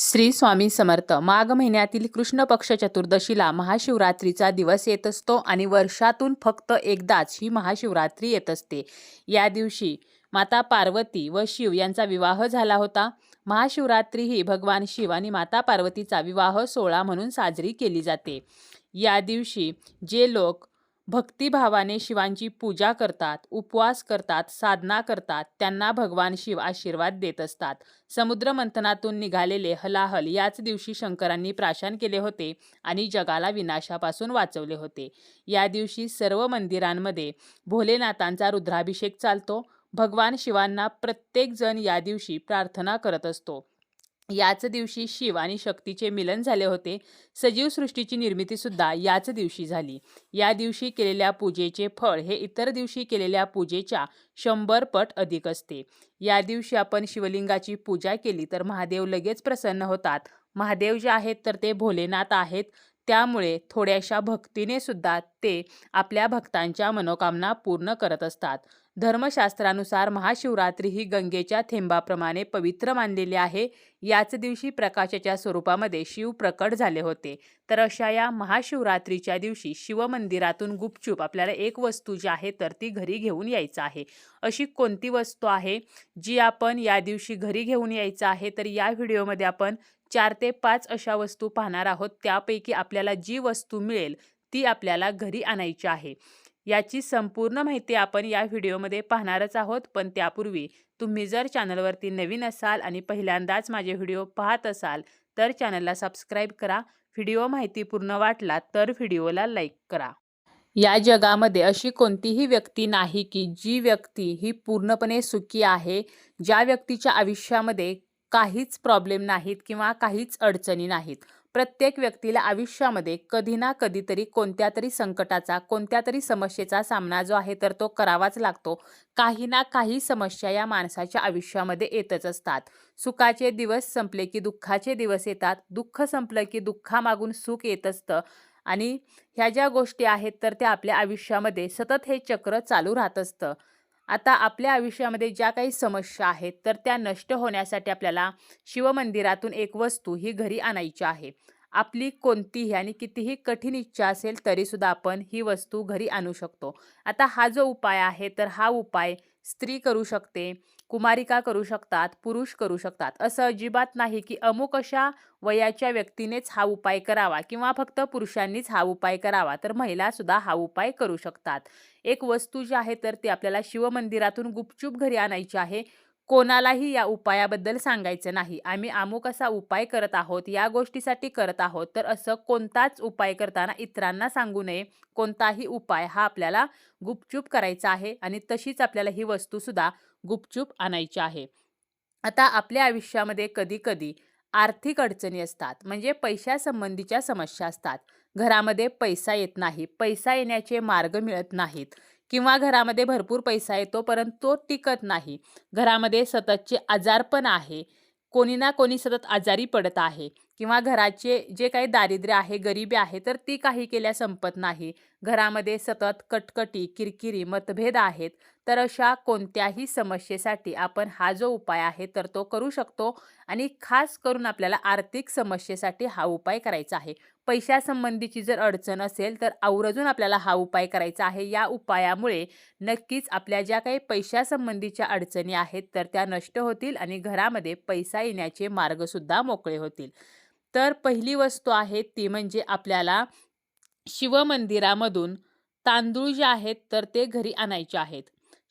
श्री स्वामी समर्थ. माघ महिन्यातील कृष्ण पक्ष चतुर्दशीला महाशिवरात्रीचा दिवस येत असतो आणि वर्षातून फक्त एकदाच ही महाशिवरात्री येत असते. या दिवशी माता पार्वती व शिव यांचा विवाह झाला होता. महाशिवरात्री ही भगवान शिव आणि माता पार्वतीचा विवाह सोहळा म्हणून साजरी केली जाते. या दिवशी जे लोक भक्तिभावाने शिवांची पूजा करतात उपवास करतात साधना करतात त्यांना भगवान शिव आशीर्वाद देत असतात. समुद्र मंथनातून निघालेले हलाहल याच दिवशी शंकरांनी प्राशन केले होते आणि जगाला विनाशापासून वाचवले होते. या दिवशी सर्व मंदिरांमध्ये भोलेनाथांचा रुद्राभिषेक चालतो. भगवान शिवांना प्रत्येकजण या दिवशी प्रार्थना करत असतो. याच दिवशी शिव आणि शक्तीचे मिलन झाले होते. सजीव सृष्टीची निर्मितीसुद्धा याच दिवशी झाली. या दिवशी केलेल्या पूजेचे फळ हे इतर दिवशी केलेल्या पूजेच्या शंभर पट अधिक असते. या दिवशी आपण शिवलिंगाची पूजा केली तर महादेव लगेच प्रसन्न होतात. महादेव जे आहेत तर ते भोलेनाथ आहेत. त्यामुळे थोड्याशा भक्तीने सुद्धा ते आपल्या भक्तांच्या मनोकामना पूर्ण करत असतात. धर्मशास्त्रानुसार महाशिवरात्री ही गंगेच्या थेंबाप्रमाणे पवित्र मानलेली आहे. याच दिवशी प्रकाशाच्या स्वरूपामध्ये शिव प्रकट झाले होते. तर अशा या महाशिवरात्रीच्या दिवशी शिवमंदिरातून गुपचूप आपल्याला एक वस्तू जी आहे तर ती घरी घेऊन यायचं आहे. अशी कोणती वस्तू आहे जी आपण या दिवशी घरी घेऊन यायचं आहे? तर या व्हिडिओमध्ये आपण चार ते पाच अशा वस्तू पाहणार आहोत. त्यापैकी आपल्याला जी वस्तू मिळेल ती आपल्याला घरी आणायची आहे. याची संपूर्ण माहिती आपण या व्हिडिओमध्ये पाहणारच आहोत. पण त्यापूर्वी तुम्ही जर चॅनलवरती नवीन असाल आणि पहिल्यांदाच माझे व्हिडिओ पाहत असाल तर चॅनलला सबस्क्राईब करा. व्हिडिओ माहितीपूर्ण वाटला तर व्हिडिओला लाईक करा. या जगामध्ये अशी कोणतीही व्यक्ती नाही की जी व्यक्ती ही पूर्णपणे सुखी आहे ज्या व्यक्तीच्या आयुष्यामध्ये काहीच प्रॉब्लेम नाहीत किंवा काहीच अडचणी नाहीत. प्रत्येक व्यक्तीला आयुष्यामध्ये कधी ना कधीतरी कोणत्या तरी संकटाचा कोणत्या तरी समस्येचा सामना जो आहे तर तो करावाच लागतो. काही ना काही समस्या या माणसाच्या आयुष्यामध्ये येतच असतात. सुखाचे दिवस संपले की दुःखाचे दिवस येतात. दुःख संपलं की दुःखामागून सुख येत असतं. आणि ह्या ज्या गोष्टी आहेत तर त्या आपल्या आयुष्यामध्ये सतत हे चक्र चालू राहत असतं. आता आपल्या आयुष्यामध्ये ज्या काही समस्या आहेत तर त्या नष्ट होण्यासाठी आपल्याला शिवमंदिरातून एक वस्तू ही घरी आणायची आहे. आपली कोणतीही आणि कितीही कठीण इच्छा असेल तरीसुद्धा आपण ही वस्तू घरी आणू शकतो. आता हा जो उपाय आहे तर हा उपाय स्त्री करू शकते कुमारिका करू शकतात? पुरुष करू शकतात. असं अजिबात नाही की अमुक अशा वयाच्या व्यक्तीनेच हा उपाय करावा किंवा फक्त पुरुषांनीच हा उपाय करावा तर महिलासुद्धा हा उपाय करू शकतात. एक वस्तू जी आहे तर ती आपल्याला शिवमंदिरातून गुपचूप घरी आणायची आहे. कोणालाही या उपायाबद्दल सांगायचं नाही. आम्ही अमुक असा उपाय करत आहोत या गोष्टीसाठी करत आहोत. तर असं कोणताच उपाय करताना इतरांना सांगू नये. कोणताही उपाय हा आपल्याला गुपचूप करायचा आहे आणि तशीच आपल्याला ही वस्तूसुद्धा गुपचूप आणायची आहे. आता आपल्या आयुष्यामध्ये कधी कधी आर्थिक अडचणी असतात. म्हणजे पैशासंबंधीच्या समस्या असतात. घरामध्ये पैसा येत नाही. पैसा येण्याचे मार्ग मिळत नाहीत. किंवा घरामध्ये भरपूर पैसा येतो परंतु तो टिकत नाही. घरामध्ये सततचे आजारपण आहे. कोणी ना कोणी सतत आजारी पडत आहे किंवा घराचे जे काही दारिद्र्य आहे गरिबी आहे तर ती काही केल्या संपत नाही. घरामध्ये सतत कटकटी किरकिरी मतभेद आहेत तर अशा कोणत्याही समस्येसाठी आपण हा जो उपाय आहे तर तो करू शकतो. आणि खास करून आपल्याला आर्थिक समस्येसाठी हा उपाय करायचा आहे. पैशासंबंधीची जर अडचण असेल तर आवर्जून आपल्याला हा उपाय करायचा आहे. या उपायामुळे नक्कीच आपल्या ज्या काही पैशासंबंधीच्या अडचणी आहेत तर त्या नष्ट होतील आणि घरामध्ये पैसा येण्याचे मार्गसुद्धा मोकळे होतील. तर पहिली वस्तू आहे ती म्हणजे आपल्याला शिवमंदिरामधून तांदूळ जे आहेत तर ते घरी आणायचे आहेत.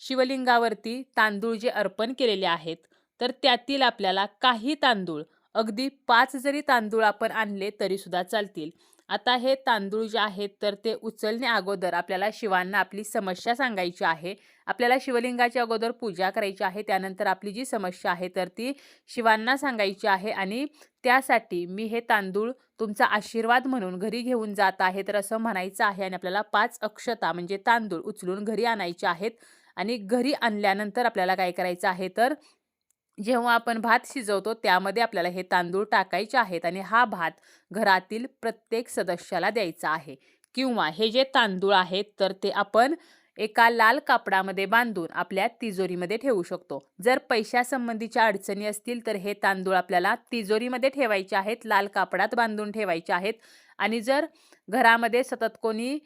शिवलिंगावरती तांदूळ जे अर्पण केलेले आहेत तर त्यातील आपल्याला काही तांदूळ अगदी पाच जरी तांदूळ आपण आणले तरीसुद्धा चालतील. आता हे तांदूळ जे आहेत तर ते उचलण्या अगोदर आपल्याला शिवांना आपली समस्या सांगायची आहे. आपल्याला शिवलिंगाच्या अगोदर पूजा करायची आहे त्यानंतर आपली जी समस्या आहे तर ती शिवांना सांगायची आहे आणि त्यासाठी मी हे तांदूळ तुमचा आशीर्वाद म्हणून घरी घेऊन जात आहे तर असं म्हणायचं आहे आणि आपल्याला पाच अक्षता म्हणजे तांदूळ उचलून घरी आणायचे आहेत. आणि घरी आणल्यानंतर आपल्याला काय करायचं आहे तर जेव्हा आपण भात शिजवतो त्यामध्ये आपल्याला हे तांदूळ टाकायचे आहेत आणि हा भात घरातील प्रत्येक सदस्याला द्यायचा आहे. किंवा हे जे तांदूळ आहेत तर ते आपण एका लाल कापडामध्ये बांधून आपल्या तिजोरीमध्ये ठेवू शकतो. जर पैशासंबंधीच्या अडचणी असतील तर हे तांदूळ आपल्याला तिजोरीमध्ये ठेवायचे आहेत लाल कापडात बांधून ठेवायचे आहेत. आणि जर घरामध्ये सतत कोणी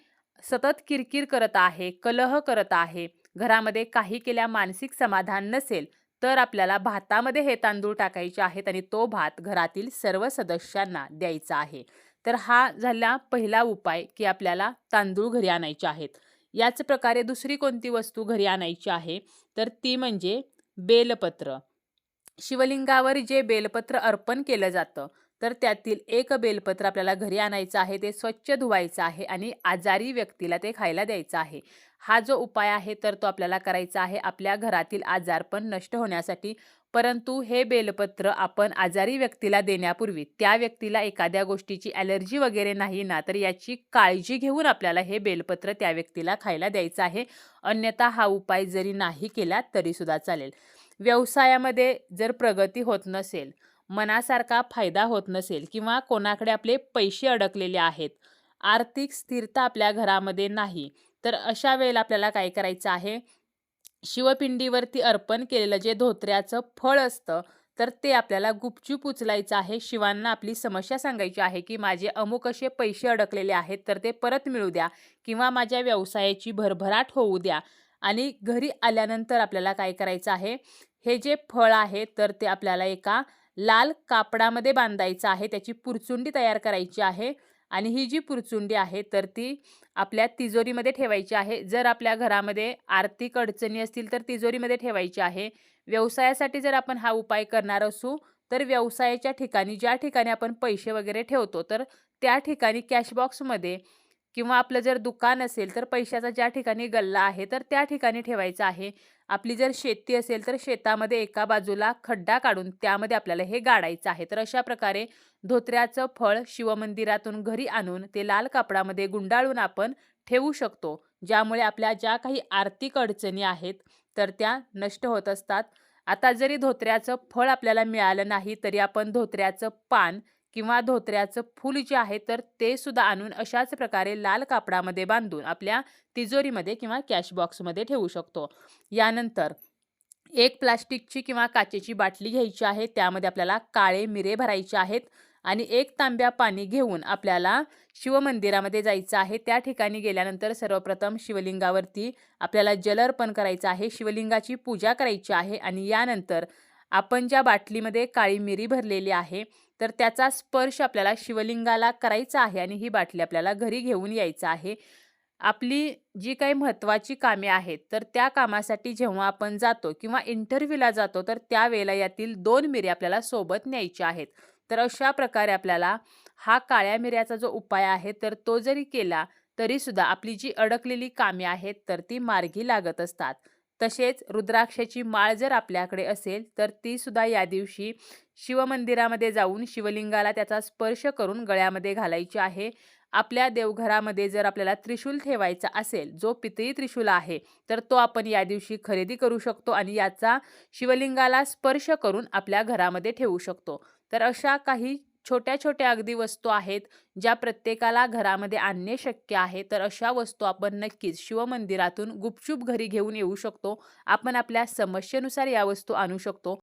सतत किरकिर करत आहे कलह करत आहे घरामध्ये काही केल्या मानसिक समाधान नसेल तर आपल्याला भातामध्ये हे तांदूळ टाकायचे आहेत आणि तो भात घरातील सर्व सदस्यांना द्यायचा आहे. तर हा झाला पहिला उपाय की आपल्याला तांदूळ घरी आणायचे आहेत. याच प्रकारे दुसरी कोणती वस्तू घरी आणायची आहे? तर ती म्हणजे बेलपत्र. शिवलिंगावर जे बेलपत्र अर्पण केलं जातं तर त्यातील एक बेलपत्र आपल्याला घरी आणायचं आहे ते स्वच्छ धुवायचं आहे आणि आजारी व्यक्तीला ते खायला द्यायचं आहे. हा जो उपाय आहे तर तो आपल्याला करायचा आहे. आपल्या घरातील आजारपण नष्ट होण्यासाठी परंतु हे बेलपत्र आपण आजारी व्यक्तीला देण्यापूर्वी त्या व्यक्तीला एखाद्या गोष्टीची ॲलर्जी वगैरे नाही ना तर याची काळजी घेऊन आपल्याला हे बेलपत्र त्या व्यक्तीला खायला द्यायचं आहे. अन्यथा हा उपाय जरी नाही केला तरीसुद्धा चालेल. व्यवसायामध्ये जर प्रगती होत नसेल मनासारखा फायदा होत नसेल किंवा कोणाकडे आपले पैसे अडकलेले आहेत आर्थिक स्थिरता आपल्या घरामध्ये नाही तर अशा वेळेला आपल्याला काय करायचं आहे? शिवपिंडीवरती अर्पण केलेलं जे धोत्र्याचं फळ असतं तर ते आपल्याला गुपचूप उचलायचं आहे. शिवांना आपली समस्या सांगायची आहे की माझे अमुक असे पैसे अडकलेले आहेत तर ते परत मिळू द्या किंवा माझ्या व्यवसायाची भरभराट होऊ द्या. आणि घरी आल्यानंतर आपल्याला काय करायचं आहे? हे जे फळ आहे तर ते आपल्याला एका लाल कापडामध्ये बांधायचं आहे त्याची पुरचुंडी तयार करायची आहे आणि ही जी पुरचुंडी आहे तर ती आपल्या तिजोरीमध्ये ठेवायची आहे. जर आपल्या घरामध्ये आर्थिक अडचणी असतील तर तिजोरीमध्ये ठेवायची आहे. व्यवसायासाठी जर आपण हा उपाय करणार असू तर व्यवसायाच्या ठिकाणी ज्या ठिकाणी आपण पैसे वगैरे ठेवतो तर त्या ठिकाणी कॅशबॉक्समध्ये किंवा आपलं जर दुकान असेल तर पैशाचा ज्या ठिकाणी गल्ला आहे तर त्या ठिकाणी ठेवायचा आहे. आपली जर शेती असेल तर शेतामध्ये एका बाजूला खड्डा काढून त्यामध्ये आपल्याला हे गाडायचं आहे. तर अशा प्रकारे धोत्र्याचं फळ शिवमंदिरातून घरी आणून ते लाल कापडामध्ये गुंडाळून आपण ठेवू शकतो. ज्यामुळे आपल्या ज्या काही आर्थिक अडचणी आहेत तर त्या नष्ट होत असतात. आता जरी धोत्र्याचं फळ आपल्याला मिळालं नाही तरी आपण धोत्र्याचं पान किंवा धोत्र्याचं फूल जे आहे तर ते सुद्धा आणून अशाच प्रकारे लाल कापडामध्ये बांधून आपल्या तिजोरीमध्ये किंवा कॅश बॉक्समध्ये ठेवू शकतो. यानंतर एक प्लास्टिकची किंवा काचेची बाटली घ्यायची आहे त्यामध्ये आपल्याला काळे मिरे भरायचे आहेत आणि एक तांब्या पाणी घेऊन आपल्याला शिवमंदिरामध्ये जायचं आहे. त्या ठिकाणी गेल्यानंतर सर्वप्रथम शिवलिंगावरती आपल्याला जल अर्पण करायचं आहे शिवलिंगाची पूजा करायची आहे आणि यानंतर आपण ज्या बाटलीमध्ये काळी मिरी भरलेली आहे तर त्याचा स्पर्श आपल्याला शिवलिंगाला करायचा आहे आणि ही बाटली आपल्याला घरी घेऊन यायचं आहे. आपली जी काही महत्त्वाची कामे आहेत तर त्या कामासाठी जेव्हा आपण जातो किंवा इंटरव्ह्यूला जातो तर त्यावेळेला यातील दोन मिऱ्या आपल्याला सोबत न्यायच्या आहेत. तर अशा प्रकारे आपल्याला हा काळ्या मिऱ्याचा जो उपाय आहे तर तो जरी केला तरीसुद्धा आपली जी अडकलेली कामे आहेत तर ती मार्गी लागत असतात. तसेच रुद्राक्षाची माळ जर आपल्याकडे असेल तर ती सुद्धा या दिवशी शिवमंदिरामध्ये जाऊन शिवलिंगाला त्याचा स्पर्श करून गळ्यामध्ये घालायची आहे. आपल्या देवघरामध्ये जर आपल्याला त्रिशूल ठेवायचा असेल जो पितळी त्रिशूल आहे तर तो आपण या दिवशी खरेदी करू शकतो आणि याचा शिवलिंगाला स्पर्श करून आपल्या घरामध्ये ठेवू शकतो. तर अशा काही छोट्या छोट्या अगदी वस्तू आहेत ज्या प्रत्येकाला घरामध्ये आणणे शक्य आहे तर अशा वस्तू आपण नक्कीच शिवमंदिरातून गुपचूप घरी घेऊन येऊ शकतो. आपण आपल्या समस्येनुसार या वस्तू आणू शकतो.